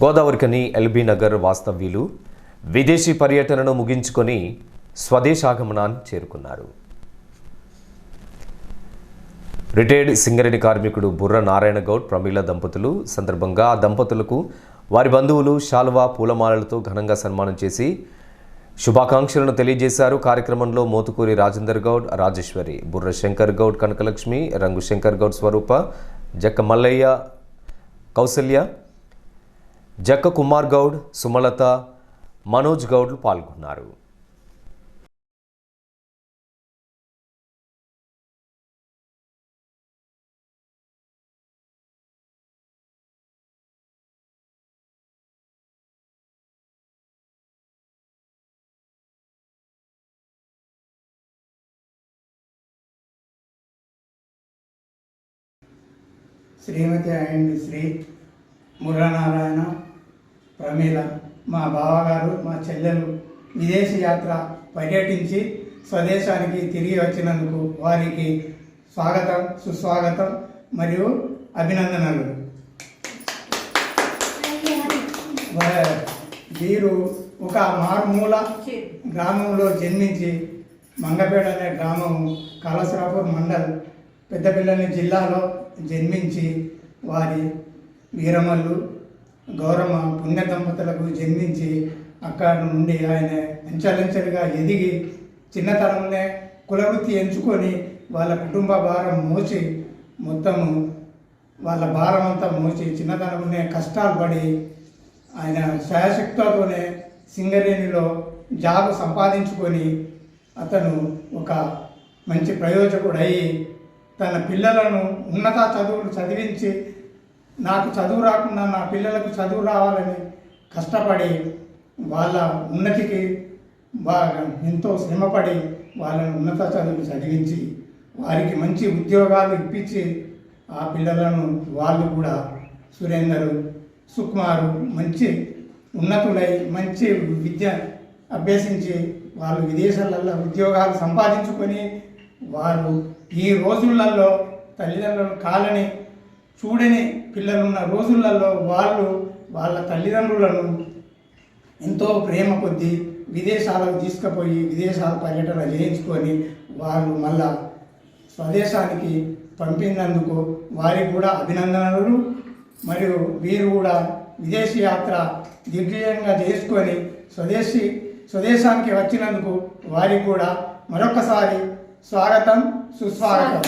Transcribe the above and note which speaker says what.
Speaker 1: Godavarikhani LB Nagar వాస్తవ్యులు విదేశీ పర్యటనను ముగించుకొని స్వదేశాగమనాన్ని చేరుకున్నారు. రిటైర్డ్ సింగరేణి కార్మికుడు బుర్ర నారాయణ గౌడ్ ప్రమీల దంపతులు సందర్భంగా ఆ దంపతులకు వారి బంధువులు శాల్వా పూలమాలలతో ఘనంగా సన్మానం చేసి శుభాకాంక్షలను తెలియజేశారు. కార్యక్రమంలో మోతుకూరి రాజేందర్ గౌడ్ రాజేశ్వరి బుర్ర శంకర్ గౌడ్ కనకలక్ష్మి రంగు శంకర్ గౌడ్ స్వరూప జక్క మల్లయ్య కౌసల్య జక్క కుమార్ గౌడ్ సుమలత మనోజ్ గౌడ్లు పాల్గొన్నారు.
Speaker 2: శ్రీమతి అండ్ శ్రీ. మురనారాయణ ప్రమీల మా బావగారు మా చెల్లెలు విదేశీ యాత్ర పర్యటించి స్వదేశానికి తిరిగి వచ్చినందుకు వారికి స్వాగతం సుస్వాగతం మరియు అభినందనలు. వీరు ఒక మారుమూల గ్రామంలో జన్మించి మంగపేట అనే గ్రామం కలసరాపూర్ మండల్ పెద్దపిల్లని జిల్లాలో జన్మించి వారి వీరమల్లు గౌరమ్మ పుణ్య దంపతులకు జన్మించి అక్కడ నుండి ఆయన అంచెలంచెలుగా ఎదిగి చిన్నతనంలోనే కులవృత్తి ఎంచుకొని వాళ్ళ కుటుంబ భారం మోసి మొత్తము వాళ్ళ భారం అంతా మోచి చిన్నతనంలోనే కష్టాలు పడి ఆయన శాయశక్తులతోనే సింగరేణిలో జాబ్ సంపాదించుకొని అతను ఒక మంచి ప్రయోజకుడు తన పిల్లలను ఉన్నత చదువులు చదివించి నాకు చదువు రాకుండా నా పిల్లలకు చదువు రావాలని కష్టపడి వాళ్ళ ఉన్నతికి బాగా ఎంతో శ్రమపడి వాళ్ళని ఉన్నత చదువులు చదివించి వారికి మంచి ఉద్యోగాలు ఇప్పించి ఆ పిల్లలను వాళ్ళు కూడా సురేందరు సుకుమారు మంచి ఉన్నతులై మంచి విద్య అభ్యసించి వాళ్ళు విదేశాలలో ఉద్యోగాలు సంపాదించుకొని వారు ఈ రోజులలో తల్లిదండ్రులు కాలని చూడని పిల్లలున్న రోజులలో వాళ్ళు వాళ్ళ తల్లిదండ్రులను ఎంతో ప్రేమ కొద్దీ విదేశాలకు తీసుకుపోయి విదేశాల పర్యటన చేయించుకొని వాళ్ళు మళ్ళా స్వదేశానికి పంపినందుకు వారికి కూడా అభినందనలు. మరియు వీరు కూడా విదేశీ యాత్ర దిగ్విజయంగా చేసుకొని స్వదేశీ స్వదేశానికి వచ్చినందుకు వారికి కూడా మరొకసారి స్వాగతం సుస్వాగతం.